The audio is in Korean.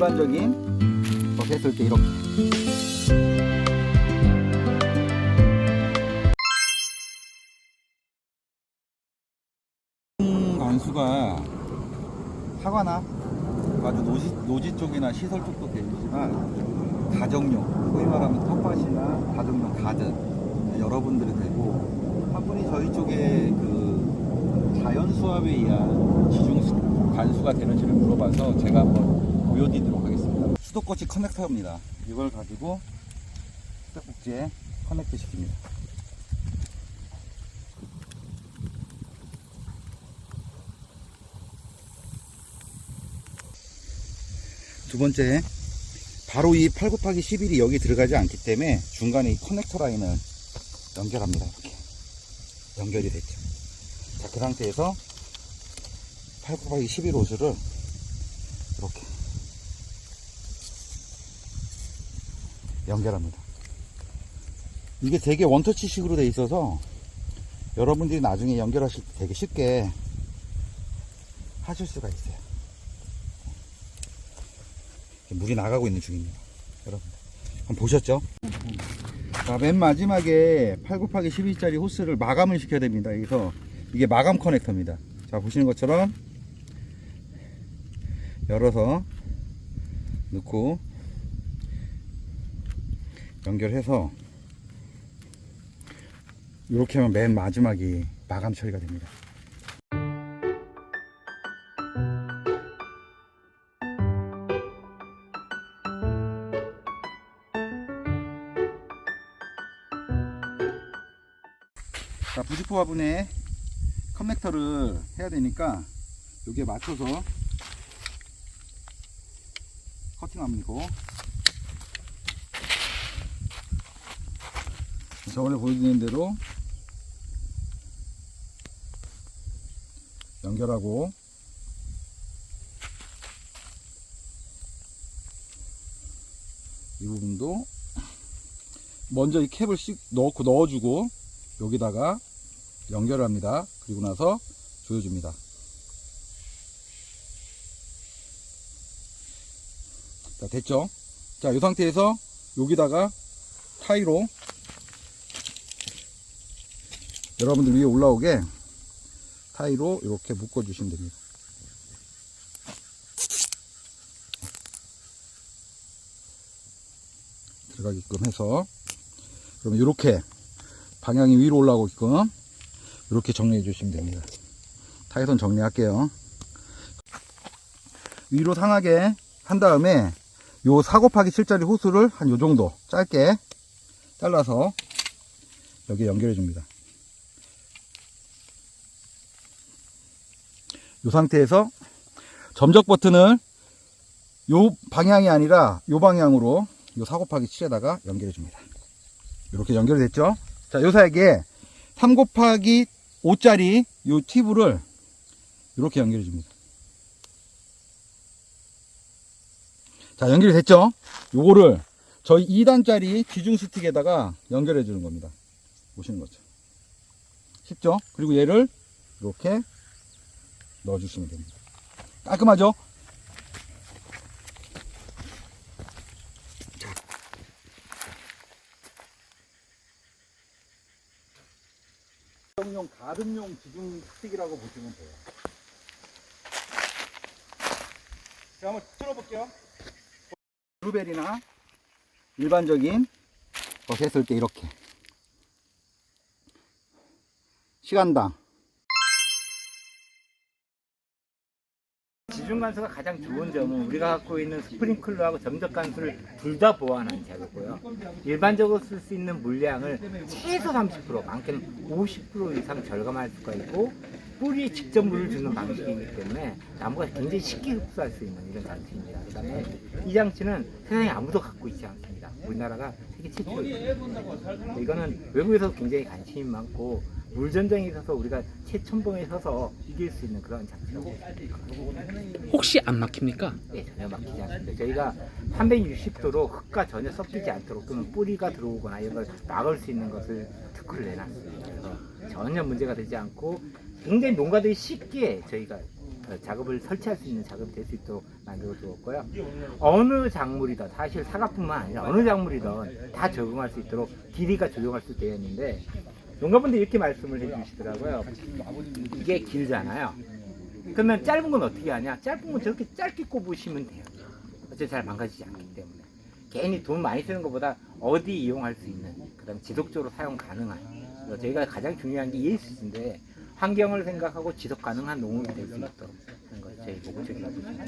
일반적인 거 했을 때 이렇게. 관수가 사과나? 아주 노지, 노지 쪽이나 시설 쪽도 되지만 가정용 소위 말하면 텃밭이나 가정용 가든 여러분들이 되고 한 분이 저희 쪽에 그 자연 수압에 의한 지중 수- 관수가 되는지를 물어봐서 제가 한번 보여드리도록 하겠습니다. 수도꼭지 커넥터입니다. 이걸 가지고 수도꼭지에 커넥트 시킵니다. 두 번째, 바로 이 8 곱하기 11이 여기 들어가지 않기 때문에 중간에 이 커넥터 라인을 연결합니다. 이렇게. 연결이 됐죠. 자, 그 상태에서 8 곱하기 11 호스를 이렇게 연결합니다. 이게 되게 원터치식으로 돼 있어서 여러분들이 나중에 연결하실 때 되게 쉽게 하실 수가 있어요. 물이 나가고 있는 중입니다. 여러분. 한번 보셨죠? 자, 맨 마지막에 8 곱하기 12짜리 호스를 마감을 시켜야 됩니다. 여기서 이게 마감 커넥터입니다. 자, 보시는 것처럼 열어서 넣고 연결해서 이렇게 하면 맨 마지막이 마감 처리가 됩니다. 자, 부직포 화분에 커넥터를 해야 되니까 여기에 맞춰서 커팅합니다. 저번에 보여드린 대로 연결하고 이 부분도 먼저 이 캡을 씩 넣고 넣어주고 여기다가 연결합니다. 그리고 나서 조여줍니다. 자, 됐죠? 자, 이 상태에서 여기다가 타이로 여러분들 위에 올라오게 타이로 이렇게 묶어 주시면 됩니다. 들어가게끔 해서 그럼 이렇게 방향이 위로 올라오게끔 이렇게 정리해 주시면 됩니다. 타이선 정리할게요. 위로 상하게 한 다음에 요 4 곱하기 7짜리 호스를 한 요 정도 짧게 잘라서 여기 연결해 줍니다. 이 상태에서 점적 버튼을 요 방향이 아니라 요 방향으로 요 4 곱하기 7에다가 연결해 줍니다. 이렇게 연결이 됐죠? 자, 요 사이에 3 곱하기 5짜리 요 팁을 이렇게 연결해 줍니다. 자, 연결이 됐죠? 요거를 저희 2단짜리 지중 스틱에다가 연결해 주는 겁니다. 보시는 거죠. 쉽죠? 그리고 얘를 이렇게 넣어주시면 됩니다. 깔끔하죠? 용 가름용 지중 스틱이라고 보시면 돼요. 자, 한번 틀어볼게요. 블루베리나 일반적인 것 했을 때 이렇게 시간당 지중 간수가 가장 좋은 점은 우리가 갖고 있는 스프링클러하고 점적 간수를 둘 다 보완한 제거고요. 일반적으로 쓸 수 있는 물량을 최소 30% 많게는 50% 이상 절감할 수가 있고 뿌리에 직접 물을 주는 방식이기 때문에 나무가 굉장히 쉽게 흡수할 수 있는 이런 장치입니다. 그 다음에 이 장치는 세상에 아무도 갖고 있지 않습니다. 우리나라가 세계 최초입니다. 이거는 외국에서 굉장히 관심이 많고 물 전쟁에 있어서 우리가 최첨봉에 서서 이길 수 있는 그런 장치라고 혹시 안 막힙니까? 네, 전혀 막히지 않습니다. 저희가 360도로 흙과 전혀 섞이지 않도록 또는 뿌리가 들어오거나 이런 걸 막을 수 있는 것을 특허를 내놨습니다. 그래서 전혀 문제가 되지 않고 굉장히 농가들이 쉽게 저희가 작업을 설치할 수 있는 작업이 될 수 있도록 만들어 두었고요. 어느 작물이든 사실 사과뿐만 아니라 어느 작물이든 다 적응할 수 있도록 길이가 조정할 수 되어 있는데 농가분들이 이렇게 말씀을 해주시더라고요. 이게 길잖아요. 그러면 짧은 건 어떻게 하냐? 짧은 건 저렇게 짧게 꼽으시면 돼요. 어차피 잘 망가지지 않기 때문에. 괜히 돈 많이 쓰는 것보다 어디 이용할 수 있는, 그 다음에 지속적으로 사용 가능한. 저희가 가장 중요한 게 ESG인데, 환경을 생각하고 지속 가능한 농업이 될 수 있도록 하는 것이 저희 목적이라고 생각합니다.